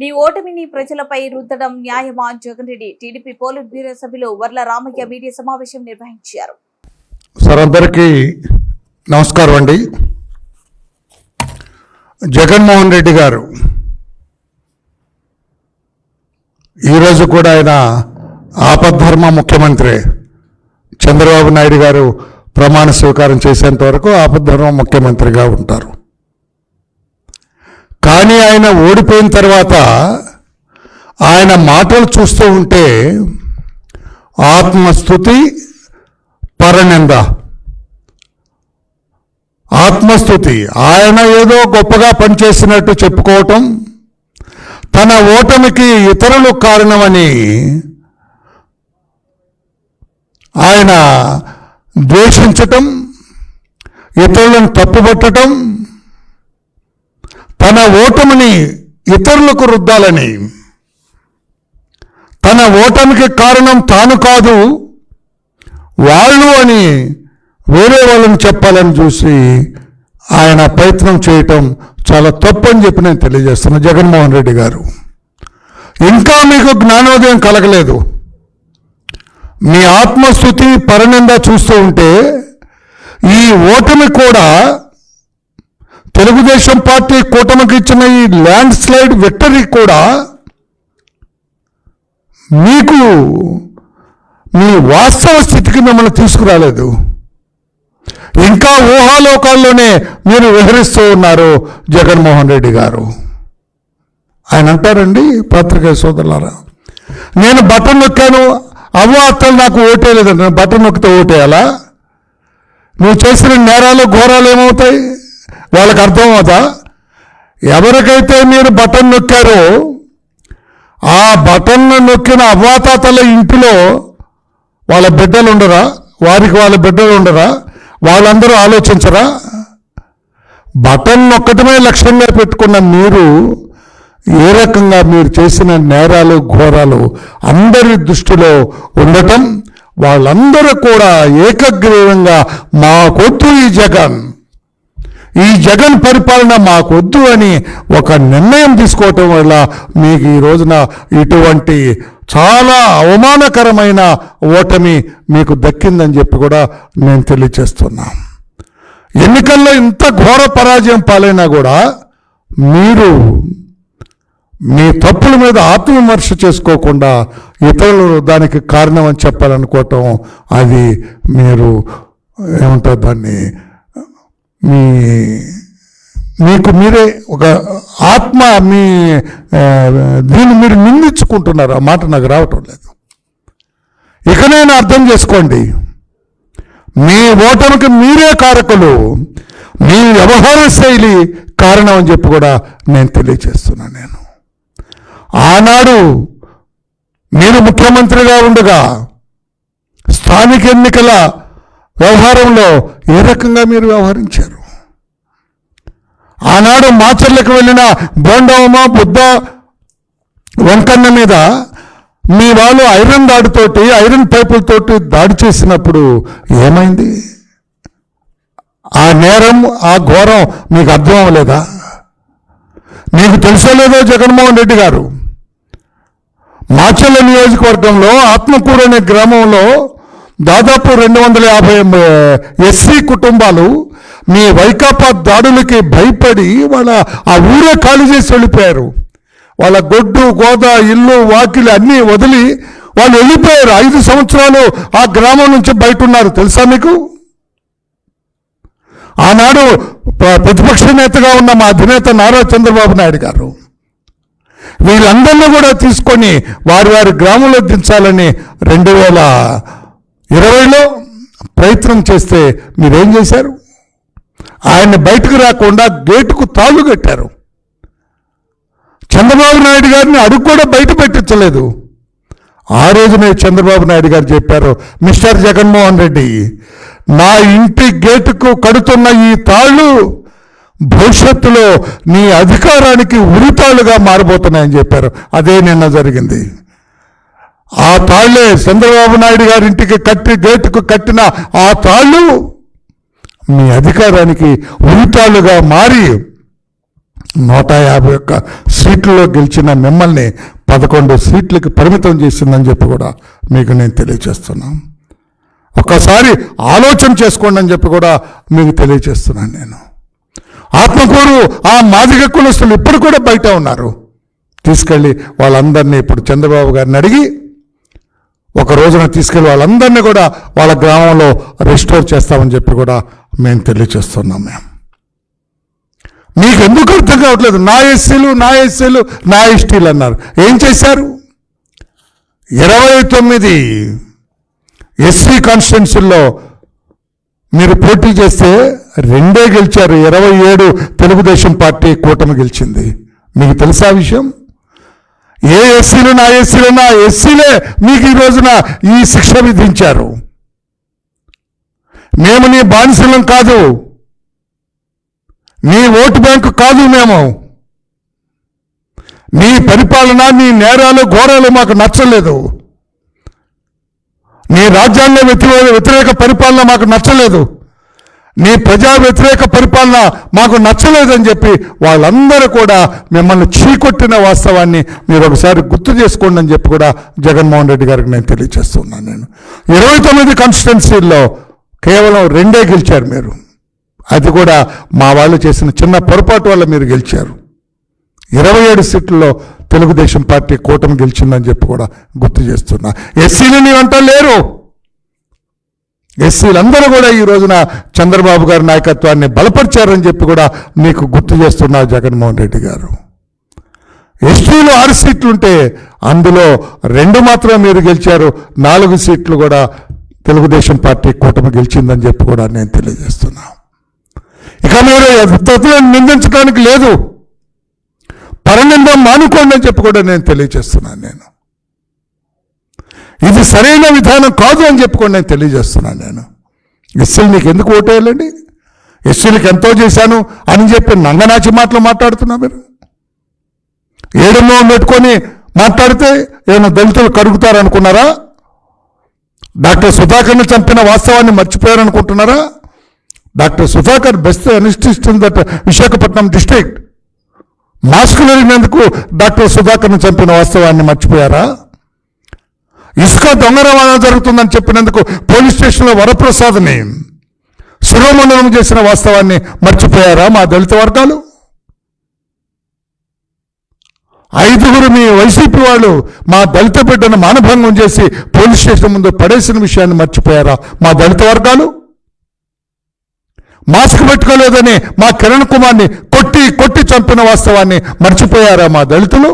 నీ ఓటమిని ప్రజలపై రుద్దడం న్యాయమా? Jagan Reddy TDP politburo సభ్యులు వర్ల రామయ్య మీడియా సమావేశం నిర్వహించారు. సార్ అందరికీ నమస్కారం అండి. జగన్మోహన్ రెడ్డి గారు ఈరోజు కూడా ఆయన ఆపద్ధర్మ ముఖ్యమంత్రి చంద్రబాబు నాయుడు గారు ప్రమాణ స్వీకారం చేసేంత వరకు ఆపద్ధర్మ ముఖ్యమంత్రిగా ఉంటారు. కానీ ఆయన ఓడిపోయిన తర్వాత ఆయన మాటలు చూస్తూ ఉంటే ఆత్మస్థుతి పరనింద. ఆత్మస్థుతి. ఆయన ఏదో గొప్పగా పనిచేసినట్టు చెప్పుకోవటం తన ఓటమికి ఇతరులు కారణమని ఆయన ద్వేషించటం ఇతరులను తప్పుపట్టడం తన ఓటమిని ఇతరులకు రుద్దాలని. తన ఓటమికి కారణం తాను కాదు వాళ్ళు అని వేరే వాళ్ళని చెప్పాలని చూసి ఆయన ప్రయత్నం చేయటం చాలా తప్పు అని చెప్పి నేను తెలియజేస్తున్నా జగన్మోహన్ రెడ్డి గారు. ఇంకా మీకు జ్ఞానోదయం కలగలేదు. మీ ఆత్మస్థుతి పరనింద చూస్తూ ఉంటే ఈ ఓటమి కూడా తెలుగుదేశం పార్టీ కూటమికి ఇచ్చిన ఈ ల్యాండ్ స్లైడ్ విక్టరీ కూడా మీకు మీ వాస్తవ స్థితికి మిమ్మల్ని తీసుకురాలేదు. ఇంకా ఊహాలోకాల్లోనే మీరు విహరిస్తూ ఉన్నారు జగన్మోహన్ రెడ్డి గారు. ఆయన అంటారండి పత్రికా సోదరులారా నేను బటన్ నొక్కాను అవ్వ అత్తలు నాకు ఓటేయలేదండి బటన్ నొక్కితే ఓటేయాలా? నువ్వు చేసిన నేరాలు ఘోరాలు ఏమవుతాయి? వాళ్ళకి అర్థమవుతా? ఎవరికైతే మీరు బటన్ నొక్కారో ఆ బటన్ నొక్కిన అవ్వాతాతల ఇంటిలో వాళ్ళ బిడ్డలు ఉండరా? వారికి వాళ్ళ బిడ్డలు ఉండరా? వాళ్ళందరూ ఆలోచించరా? బటన్ నొక్కటమే లక్ష్యంగా పెట్టుకున్న మీరు ఏ రకంగా మీరు చేసిన నేరాలు ఘోరాలు అందరి దృష్టిలో ఉండటం వాళ్ళందరూ కూడా ఏకగ్రీవంగా మాకొద్దు ఈ జగన్. ఈ జగన్ పరిపాలన మాకొద్దు అని ఒక నిర్ణయం తీసుకోవటం వల్ల మీకు ఈ రోజున ఇటువంటి చాలా అవమానకరమైన ఓటమి మీకు దక్కిందని చెప్పి కూడా నేను తెలియచేస్తున్నా. ఎన్నికల్లో ఇంత ఘోర పరాజయం పాలైనా కూడా మీరు మీ తప్పుల మీద ఆత్మవిమర్శ చేసుకోకుండా ఇతరులు దానికి కారణం అని చెప్పాలనుకోవటం అది మీరు ఏమంటారు దాన్ని మీ మీకు మీరే ఒక ఆత్మ మీ దీన్ని మీరు నిందించుకుంటున్నారు. ఆ మాట నాకు రావటం లేదు. ఇకనైనా అర్థం చేసుకోండి. మీ ఓటమికి మీరే కారకులు. మీ వ్యవహార శైలి కారణం అని చెప్పి కూడా నేను తెలియజేస్తున్నాను నేను. ఆనాడు మీరు ముఖ్యమంత్రిగా ఉండగా స్థానిక ఎన్నికల వ్యవహారంలో ఏ రకంగా మీరు వ్యవహరించారు? ఆనాడు మాచర్లకు వెళ్ళిన బోండవమ బుద్ధ వెంకన్న మీద మీ వాళ్ళు ఐరన్ దాడితోటి ఐరన్ పైపులతోటి దాడి చేసినప్పుడు ఏమైంది? ఆ నేరం ఆ ఘోరం మీకు అర్థం అవ్వలేదా? మీకు తెలుసలేదో జగన్మోహన్ రెడ్డి గారు. మాచర్ల నియోజకవర్గంలో ఆత్మకూరు అనే గ్రామంలో దాదాపు రెండు వందల యాభై ఎస్సీ కుటుంబాలు మీ వైకాపా దాడులకి భయపడి వాళ్ళ ఆ ఊరే ఖాళీ చేసి వెళ్ళిపోయారు. వాళ్ళ గొడ్డు గోద ఇల్లు వాకిలి అన్నీ వదిలి వాళ్ళు వెళ్ళిపోయారు. ఐదు సంవత్సరాలు ఆ గ్రామం నుంచి బయట ఉన్నారు తెలుసా మీకు? ఆనాడు ప్రతిపక్ష నేతగా ఉన్న మా అధినేత నారా చంద్రబాబు నాయుడు గారు వీళ్ళందరినీ కూడా తీసుకొని వారి వారి గ్రామంలో దించాలని రెండు వేల ఇరవైలో ప్రయత్నం చేస్తే మీరేం చేశారు? ఆయన్ని బయటకు రాకుండా గేటుకు తాళ్ళు కట్టారు. చంద్రబాబు నాయుడు గారిని అడుగు కూడా బయట పెట్టించలేదు. ఆ రోజునే చంద్రబాబు నాయుడు గారు చెప్పారు మిస్టర్ జగన్మోహన్ రెడ్డి నా ఇంటి గేటుకు కడుతున్న ఈ తాళ్ళు భవిష్యత్తులో నీ అధికారానికి ఉరితాళ్ళుగా మారిపోతున్నాయని చెప్పారు. అదే నిన్న జరిగింది. ఆ తాళ్ళే చంద్రబాబు నాయుడు గారి ఇంటికి కట్టి గేటుకు కట్టిన ఆ తాళ్ళు మీ అధికారానికి ఉరితాళ్ళుగా మారి నూట యాభై ఒక్క సీట్లలో గెలిచిన మిమ్మల్ని పదకొండు సీట్లకి పరిమితం చేసిందని చెప్పి కూడా మీకు నేను తెలియచేస్తున్నాను ఒక్కసారి ఆలోచన చేసుకోండి అని చెప్పి కూడా మీకు తెలియచేస్తున్నాను నేను. ఆత్మకూరు ఆ మాదిగ కులస్తులు ఇప్పుడు కూడా బయట ఉన్నారు. తీసుకెళ్ళి వాళ్ళందరినీ ఇప్పుడు చంద్రబాబు గారిని అడిగి ఒక రోజున తీసుకెళ్ళి వాళ్ళందరినీ కూడా వాళ్ళ గ్రామంలో రిస్టోర్ చేస్తామని చెప్పి కూడా మేము తెలియచేస్తున్నాం మేము మీకు ఎందుకు అర్థం కావట్లేదు? నా ఎస్సీలు నా ఎస్సీలు నా ఎస్టీలు అన్నారు. ఏం చేశారు? ఇరవై తొమ్మిది ఎస్సీ కాన్స్టిట్యున్సీల్లో మీరు పోటీ చేస్తే రెండే గెలిచారు. ఇరవై ఏడు తెలుగుదేశం పార్టీ కూటమి గెలిచింది. మీకు తెలుసా ఆ విషయం? ఏ ఎస్సీలు నా ఎస్సీలు నా ఎస్సీలే మీకు ఈ రోజున ఈ శిక్ష విధించారు. మేము నీ బానిసలం కాదు. నీ ఓటు బ్యాంకు కాదు మేము. నీ పరిపాలన నీ నేరాలు ఘోరాలు మాకు నచ్చలేదు. నీ రాజ్యాంగ వ్యతిరేక వ్యతిరేక పరిపాలన మాకు నచ్చలేదు. నీ ప్రజా వ్యతిరేక పరిపాలన మాకు నచ్చలేదని చెప్పి వాళ్ళందరూ కూడా మిమ్మల్ని చీకొట్టిన వాస్తవాన్ని మీరు ఒకసారి గుర్తు చేసుకోండి అని చెప్పి కూడా జగన్మోహన్ రెడ్డి గారికి నేను తెలియజేస్తున్నాను నేను. ఇరవై తొమ్మిది కాన్స్టిట్యున్సీల్లో కేవలం రెండే గెలిచారు మీరు. అది కూడా మా వాళ్ళు చేసిన చిన్న పొరపాటు వల్ల మీరు గెలిచారు. ఇరవై ఏడు సీట్లలో తెలుగుదేశం పార్టీ కూటమి గెలిచిందని చెప్పి కూడా గుర్తు చేస్తున్నా. ఎస్సీలు నీ లేరు. ఎస్సీలందరూ కూడా ఈ రోజున చంద్రబాబు గారి నాయకత్వాన్ని బలపరిచారని చెప్పి కూడా మీకు గుర్తు చేస్తున్నారు జగన్మోహన్ రెడ్డి గారు. ఎస్టీలు ఆరు సీట్లు ఉంటే అందులో రెండు మాత్రం మీరు గెలిచారు నాలుగు సీట్లు కూడా తెలుగుదేశం పార్టీ కూటమి గెలిచిందని చెప్పి కూడా నేను తెలియజేస్తున్నా. ఇక మీరు ఇతరులను నిందించడానికి లేదు. పరనిందం మానుకోండి అని చెప్పి కూడా నేను తెలియజేస్తున్నాను నేను. ఇది సరైన విధానం కాదు అని చెప్పి కూడా నేను తెలియజేస్తున్నాను నేను. ఎస్సీలు నీకు ఎందుకు ఓటేయాలండి? ఎస్సీలకు ఎంతో చేశాను అని చెప్పి నంగనాచి మాటలు మాట్లాడుతున్నా మీరు. ఏడమో పెట్టుకొని మాట్లాడితే ఏమైనా దళితులు కడుగుతారనుకున్నారా డాక్టర్ సుధాకర్ని చంపిన వాస్తవాన్ని మర్చిపోయారనుకుంటున్నారా? Doctor Sudhakar best anaesthetist in that Visakhapatnam district. మాస్కులు వెళ్ళినందుకు డాక్టర్ సుధాకర్ని చంపిన వాస్తవాన్ని మర్చిపోయారా? ఇసుక దొంగ రవాణా జరుగుతుందని చెప్పినందుకు పోలీస్ స్టేషన్లో వరప్రసాద్ని శిరోమండలం చేసిన వాస్తవాన్ని మర్చిపోయారా మా దళిత వర్గాలు? ఐదుగురు మీ వైసీపీ వాళ్ళు మా దళిత బిడ్డను మానభంగం చేసి పోలీస్ స్టేషన్ ముందు పడేసిన విషయాన్ని మర్చిపోయారా మా దళిత వర్గాలు? మాస్క్ పెట్టుకోలేదని మా కిరణ్ కుమార్ని కొట్టి కొట్టి చంపిన వాస్తవాన్ని మర్చిపోయారా మా దళితులు?